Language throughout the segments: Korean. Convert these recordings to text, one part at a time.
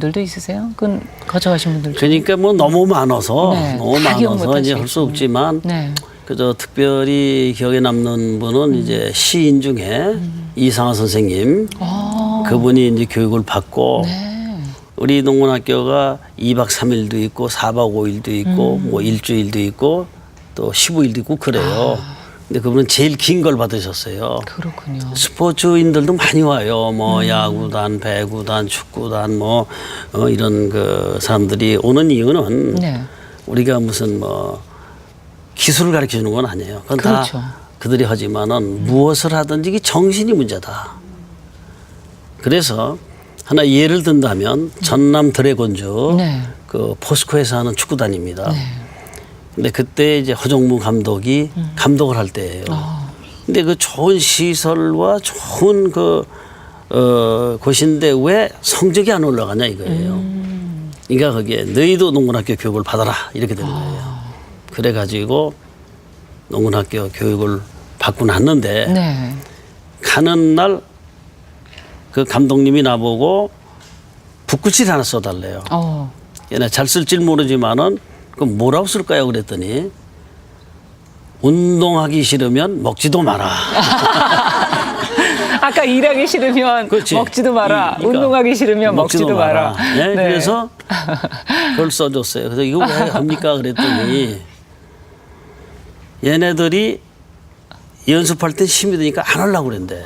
분들도 있으세요? 그건 거쳐가신 분들? 그러니까 뭐 너무 많아서 네, 너무 다 기억 많아서 못 이제 할수 하시겠군요. 없지만 네. 그저 특별히 기억에 남는 분은 이제 시인 중에 이상하 선생님 아, 그분이 이제 교육을 받고 네. 우리 농문학교가 2박 3일도 있고 4박 5일도 있고 음. 뭐 일주일도 있고 또 15일도 있고 그래요. 아. 근데 그분은 제일 긴 걸 받으셨어요. 그렇군요. 스포츠인들도 많이 와요. 음. 뭐 야구단, 배구단, 축구단 뭐 어, 이런 그 사람들이 오는 이유는 네. 우리가 무슨 뭐 기술을 가르쳐 주는 건 아니에요. 그건 그렇죠. 다 그들이 하지만은 무엇을 하든지 이게 정신이 문제다. 그래서 하나 예를 든다면 전남 드래곤즈 네. 그 포스코에서 하는 축구단입니다. 근데 그때 이제 허정무 감독이 음. 감독을 할 때예요. 아. 근데 그 좋은 시설과 좋은 그 어, 곳인데 왜 성적이 안 올라가냐 이거예요. 음. 그러니까 거기에 너희도 농군학교 교육을 받아라 이렇게 된 아. 거예요. 그래 가지고 농군학교 교육을 받고 났는데 네. 가는 날 그 감독님이 나보고 붓글씨를 하나 써달래요. 어. 얘네 잘 쓸 줄 모르지만은 그 뭐라고 쓸까요? 그랬더니 운동하기 싫으면 먹지도 마라. 아까 일하기 싫으면 그렇지. 먹지도 마라. 이- 그러니까 운동하기 싫으면 먹지도, 마라. 네, 그래서 그걸 써줬어요. 그래서 이거 왜 합니까? 그랬더니 얘네들이 연습할 땐 힘이 드니까 안 하려고 그랬는데.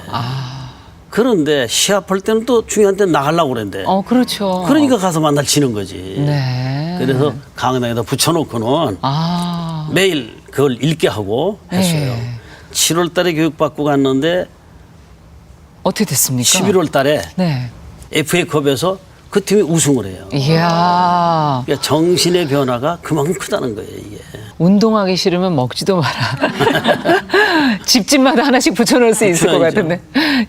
그런데 시합할 때는 또 중요한 때는 나가려고 그랬는데. 어, 그렇죠. 그러니까 가서 만날 치는 거지. 네. 그래서 강당에다 붙여놓고는 아. 매일 그걸 읽게 하고 했어요. 네. 7월 달에 교육받고 갔는데 어떻게 됐습니까? 11월 달에 네. FA컵에서 그 팀이 우승을 해요. 이야. 그러니까 정신의 변화가 그만큼 크다는 거예요, 이게. 운동하기 싫으면 먹지도 마라. 집집마다 하나씩 붙여놓을 수 있을 것. 같은데.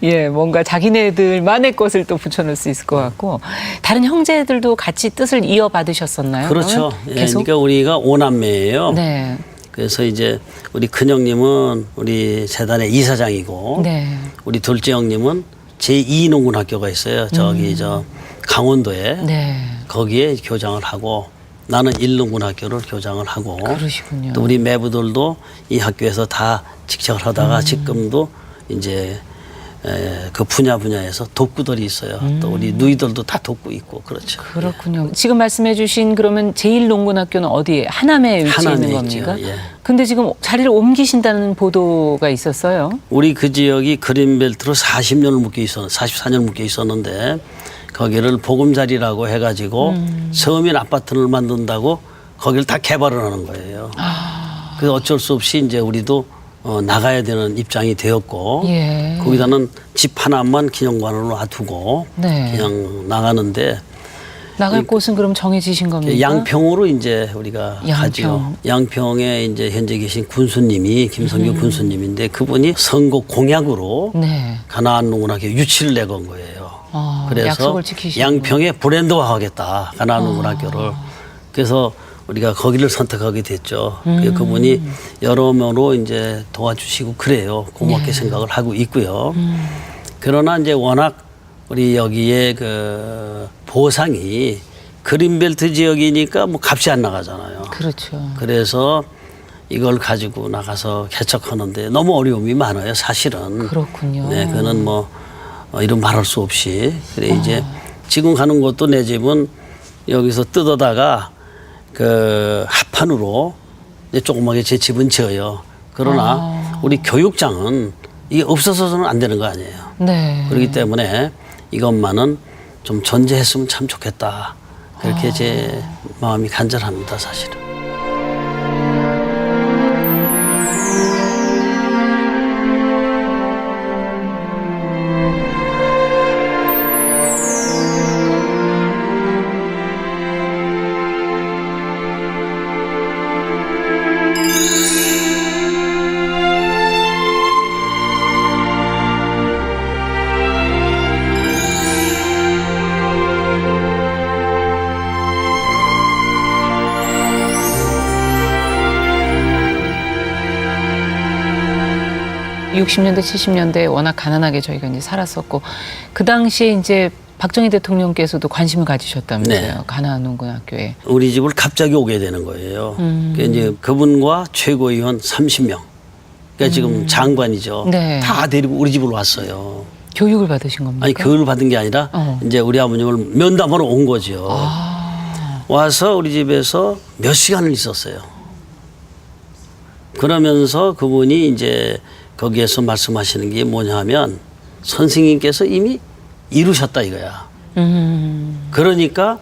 예, 뭔가 자기네들만의 것을 또 붙여놓을 수 있을 것 같고. 다른 형제들도 같이 뜻을 이어받으셨었나요? 그렇죠. 그러면 예, 계속? 그러니까 우리가 오남매예요. 네. 그래서 이제 우리 큰형님은 우리 재단의 이사장이고 네. 우리 둘째 형님은 제2농군학교가 있어요. 저기 저 강원도에 음. 네. 거기에 교장을 하고 나는 일농군학교를 교장을 하고 그러시군요. 또 우리 매부들도 이 학교에서 다 직책을 하다가 음. 지금도 이제 에, 그 분야 분야에서 돕구들이 있어요. 또 우리 음. 누이들도 다 돕고 있고 그렇죠. 그렇군요. 지금 말씀해 주신 그러면 제1농군학교는 어디에? 하남에 위치해 하남에 있는 있죠. 겁니까? 예. 근데 지금 자리를 옮기신다는 보도가 있었어요. 우리 그 지역이 그린벨트로 40년을 묶여 있었, 44년을 묶여 있었는데 거기를 보금자리라고 해가지고 음. 서민 아파트를 만든다고 거기를 다 개발을 하는 거예요. 아. 그래서 어쩔 수 없이 이제 우리도 어, 나가야 되는 입장이 되었고 예. 거기다는 집 하나만 기념관으로 놔두고 네. 그냥 나가는데 나갈 곳은 그럼 정해지신 겁니까? 양평으로 이제 우리가 양평. 가죠. 양평에 이제 현재 계신 군수님이 김성규 음. 군수님인데 그분이 선거 공약으로 네. 가나안 농군학교 유치를 내건 거예요. 아, 그래서. 양평에 브랜드화하겠다 가나안 농군학교를. 그래서 우리가 거기를 선택하게 됐죠. 음. 그 그분이 여러모로 이제 도와주시고 그래요. 고맙게 네. 생각을 하고 있고요. 음. 그러나 이제 워낙 우리 여기에 그 보상이 그린벨트 지역이니까 뭐 값이 안 나가잖아요. 그렇죠. 그래서 이걸 가지고 나가서 개척하는데 너무 어려움이 많아요, 사실은. 그렇군요. 네, 그거는 뭐 어, 이런 말할 수 없이 그래 이제 아. 지금 가는 것도 내 집은 여기서 뜯어다가 그 합판으로 이제 조그맣게 제 집은 지어요. 그러나 아. 우리 교육장은 이게 없어서는 안 되는 거 아니에요. 네. 그렇기 때문에 이것만은 좀 전제했으면 참 좋겠다. 그렇게 제 마음이 간절합니다, 사실은. 육십 년대 칠십 년대 워낙 가난하게 저희가 이제 살았었고 그 당시에 이제 박정희 대통령께서도 관심을 가지셨다면서요. 네. 가나안 농군학교에. 우리 집을 갑자기 오게 되는 거예요. 음. 그러니까 이제 그분과 최고위원 30명. 그러니까 지금 장관이죠. 음. 네. 다 데리고 우리 집으로 왔어요. 교육을 받으신 겁니까? 아니 교육을 받은 게 아니라 어. 이제 우리 아버님을 면담하러 온 거죠. 아. 와서 우리 집에서 몇 시간을 있었어요. 그러면서 그분이 이제 거기에서 말씀하시는 게 뭐냐 하면 선생님께서 이미 이루셨다 이거야. 음. 그러니까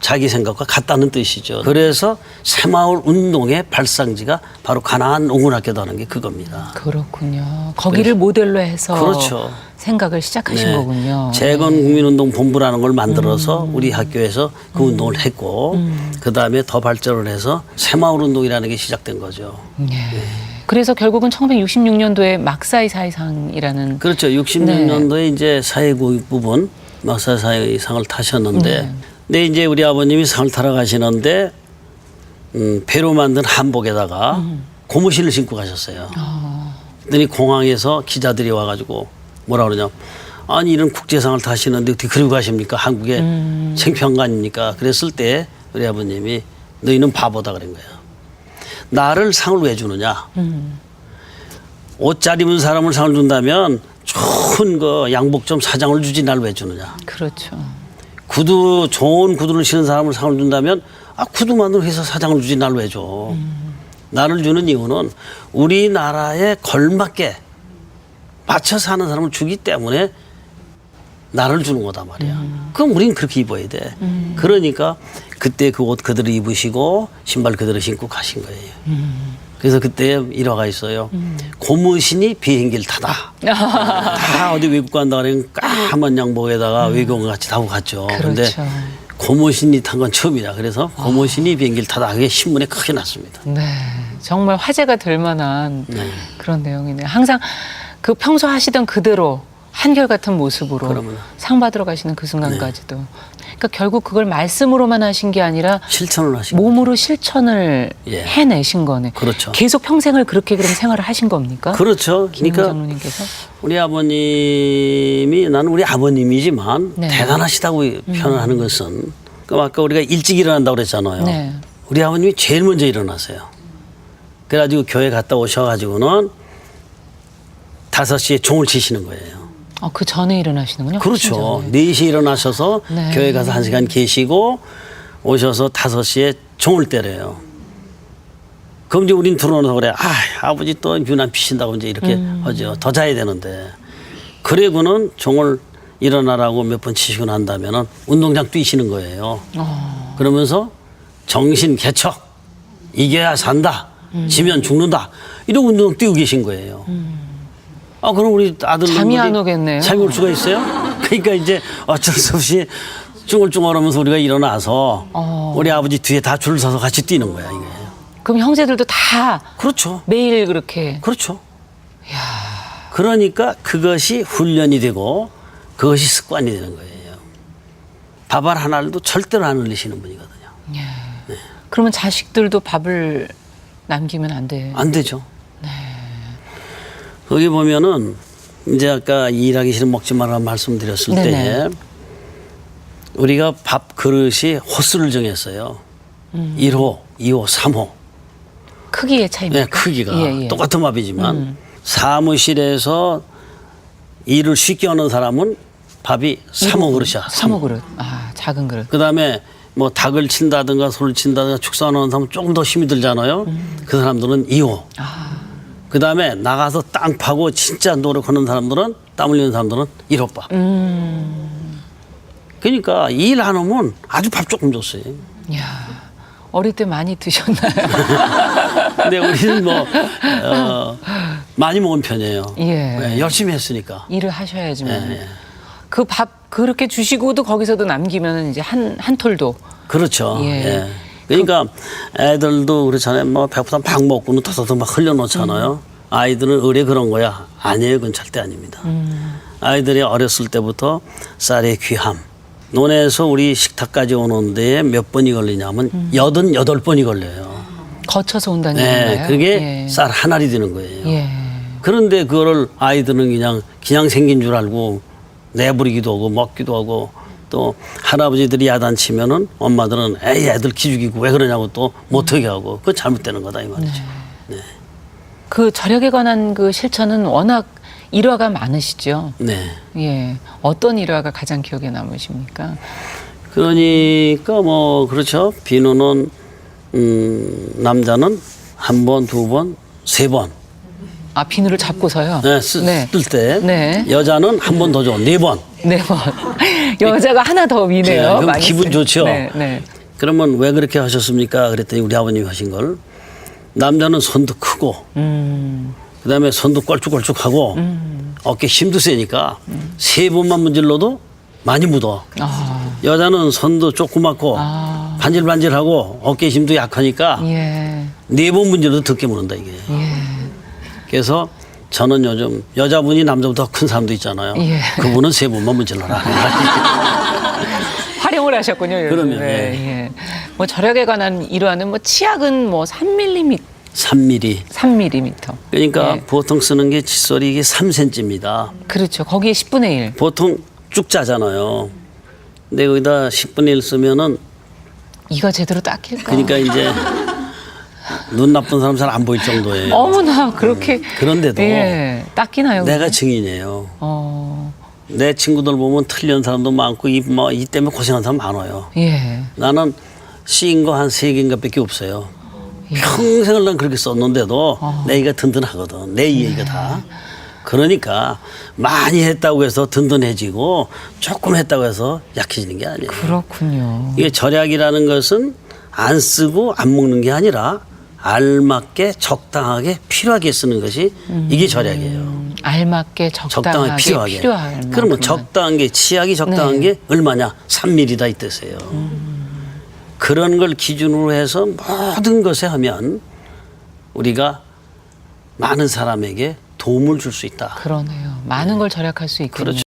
자기 생각과 같다는 뜻이죠. 그래서 새마을 운동의 발상지가 바로 가나안 농군학교다는 게 그겁니다. 그렇군요. 거기를 모델로 해서 그렇죠. 생각을 시작하신 네. 거군요. 재건 국민운동 본부라는 걸 만들어서 음. 우리 학교에서 그 운동을 했고 그 다음에 더 발전을 해서 새마을 운동이라는 게 시작된 거죠. 네. 그래서 결국은 1966년도에 막사이 사회상이라는 그렇죠. 66년도에 이제 사회교육 부분 막사 사회상을 타셨는데, 네. 근데 이제 우리 아버님이 상을 타러 가시는데 음, 배로 만든 한복에다가 고무신을 신고 가셨어요. 그랬더니 공항에서 기자들이 와가지고 뭐라 그러냐. 아니 이런 국제상을 타시는데 어떻게 그리고 가십니까? 한국에 창피한 거 아닙니까? 그랬을 때 우리 아버님이 너희는 바보다 그런 거예요. 나를 상을 왜 주느냐? 옷잘 입은 사람을 상을 준다면 좋은 그 양복 좀 사장을 주지 날 왜 주느냐? 그렇죠. 구두 좋은 구두를 신은 사람을 상을 준다면 아 구두 만든 회사 사장을 주지 날 왜 줘? 나를 주는 이유는 우리나라에 걸맞게 맞춰 사는 사람을 주기 때문에 나를 주는 거다 말이야. 그럼 우린 그렇게 입어야 돼. 그러니까 그때 그 옷 그대로 입으시고 신발 그대로 신고 가신 거예요. 그래서 그때 일화가 있어요. 고무신이 비행기를 타다. 다 어디 외국 간다 그러면 까만 양복에다가 외국인 같이 타고 갔죠. 근데 그렇죠. 고무신이 탄 건 처음이다. 그래서 고무신이 비행기를 타다. 그게 신문에 크게 났습니다. 네. 정말 화제가 될 만한 네. 그런 내용이네요. 항상 그 평소 하시던 그대로 한결같은 모습으로 그러면은. 상 받으러 가시는 그 순간까지도. 그러니까 결국 그걸 말씀으로만 하신 게 아니라 실천을 하신. 몸으로 실천을 예. 해내신 거네. 그렇죠. 계속 평생을 그렇게 그럼 생활을 하신 겁니까? 그렇죠. 김 그러니까 장로님께서 우리 아버님이 나는 우리 아버님이지만 네. 대단하시다고 표현을 하는 것은 아까 우리가 일찍 일어난다고 그랬잖아요. 네. 우리 아버님이 제일 먼저 일어나세요. 그래가지고 교회 갔다 오셔가지고는 다섯 시에 종을 치시는 거예요. 어, 그 전에 일어나시는군요. 훨씬 그렇죠. 전에. 네시에 일어나셔서 네. 교회 가서 한 시간 계시고 오셔서 다섯 시에 종을 때려요. 그럼 이제 우린 들어오면서 그래. 아, 아버지 또 유난 피신다고 이제 이렇게 음. 하죠. 더 자야 되는데. 그래고는 종을 일어나라고 몇 번 치시고 난 다음에는 운동장 뛰시는 거예요. 어. 그러면서 정신 개척 이겨야 산다. 지면 죽는다. 이런 운동 뛰고 계신 거예요. 아 그럼 우리 아들 음. 잠이 안 오겠네요. 잠이 올 수가 있어요? 그러니까 이제 어쩔 수 없이 쭈글쭈글하면서 우리가 일어나서 어. 우리 아버지 뒤에 다 줄 서서 같이 뛰는 거야 이게. 그럼 형제들도 다 그렇죠. 매일 그렇게 그렇죠. 그러니까 그것이 훈련이 되고 그것이 습관이 되는 거예요. 밥알 하나도 절대로 안 흘리시는 분이거든요. 예. 그러면 자식들도 밥을 남기면 안 돼. 안 되죠. 거기 보면은 이제 아까 일하기 싫으면 먹지 말라 말씀드렸을 네네. 때에 우리가 밥 그릇이 호수를 정했어요. 음. 1호, 2호, 3호. 크기의 차이입니까? 네, 크기가 예, 예. 똑같은 밥이지만 사무실에서 일을 쉽게 하는 사람은 밥이 3호 그릇이야. 3호 그릇. 아, 작은 그릇. 그다음에 뭐 닭을 친다든가 소를 친다든가 축사하는 사람 은 조금 더 힘이 들잖아요. 그 사람들은 2호. 그 다음에 나가서 땅 파고 진짜 노력하는 사람들은 땀 흘리는 사람들은 1호밥. 그러니까 일 안 하면 아주 밥 조금 줬어요. 야 어릴 때 많이 드셨나요? 근데 우리는 뭐 어, 많이 먹은 편이에요. 예. 네, 열심히 했으니까. 일을 하셔야지만. 예, 예. 그 밥 그렇게 주시고도 거기서도 남기면 이제 한, 한 톨도. 그렇죠. 예. 예. 그러니까 애들도 그렇잖아요. 뭐 배고프다 막 먹고는 터서도 막 흘려놓잖아요. 아이들은 의뢰 그런 거야. 아니에요. 그건 절대 아닙니다. 아이들이 어렸을 때부터 쌀의 귀함. 논에서 우리 식탁까지 오는데 몇 번이 걸리냐면 여든 여덟 번이 걸려요. 거쳐서 온다는 네, 건가요? 그게 예. 쌀 한 알이 되는 거예요. 예. 그런데 그거를 아이들은 그냥 그냥 생긴 줄 알고 내버리기도 하고 먹기도 하고 또 할아버지들이 야단치면은 엄마들은 에이 애들 기죽이고 왜 그러냐고 또 못하게 하고 그건 잘못되는 거다 이 말이죠. 그 절약에 관한 그 실천은 워낙 일화가 많으시죠. 네. 예. 어떤 일화가 가장 기억에 남으십니까? 그러니까 뭐 그렇죠. 비누는 음, 남자는 한 번, 두 번, 세 번. 아, 비누를 잡고서요. 네, 쓸 때. 네. 여자는 한 번 더 줘. 네 번. 네 번. 여자가 하나 더 네, 미네요. 그럼 많이 기분 쓰- 좋죠. 네, 네. 그러면 왜 그렇게 하셨습니까? 그랬더니 우리 아버님이 하신 걸 남자는 손도 크고 음. 그다음에 손도 껄쭉껄쭉하고 어깨 힘도 세니까 세 번만 문질러도 많이 묻어. 아, 여자는 손도 조그맣고 아. 반질반질하고 어깨 힘도 약하니까 예. 네 번 문질러도 듣게 묻는다 이게. 예. 그래서 저는 요즘 여자분이 남자보다 큰 사람도 있잖아요. 예. 그분은 세 번만 문질러라. 활용을 하셨군요. 요즘에. 그러면, 예. 뭐 절약에 관한 일화는 뭐 치약은 뭐 3mm, 3mm. 3mm. 그러니까 예. 보통 쓰는 게 칫솔이 이게 3cm입니다. 그렇죠. 거기에 10분의 1. 보통 쭉 짜잖아요. 근데 거기다 10분의 1 쓰면은 이가 제대로 닦일까? 그러니까 이제 눈 나쁜 사람 잘 안 보일 정도예요. 어머나 그렇게 그런데도 예, 닦이나요? 내가 증인이에요. 어. 내 친구들 보면 틀린 사람도 많고 이, 뭐, 이 때문에 고생한 사람 많아요. 예. 나는 쓰인 거 한 세 개인가 밖에 없어요. 평생을 난 그렇게 썼는데도 내 이가 든든하거든. 내 이가 다. 그러니까 많이 했다고 해서 든든해지고 조금 했다고 해서 약해지는 게 아니에요. 그렇군요. 이게 절약이라는 것은 안 쓰고 안 먹는 게 아니라 알맞게 적당하게 필요하게 쓰는 것이 이게 절약이에요. 음, 알맞게 적당하게, 적당하게 필요하게. 필요할 그러면 만큼만. 적당한 게 치약이 적당한 네. 게 얼마냐? 3mm다 이 뜻이에요. 그런 걸 기준으로 해서 모든 것에 하면 우리가 많은 사람에게 도움을 줄 수 있다. 그러네요. 많은 걸 절약할 수 있군요. 그렇죠.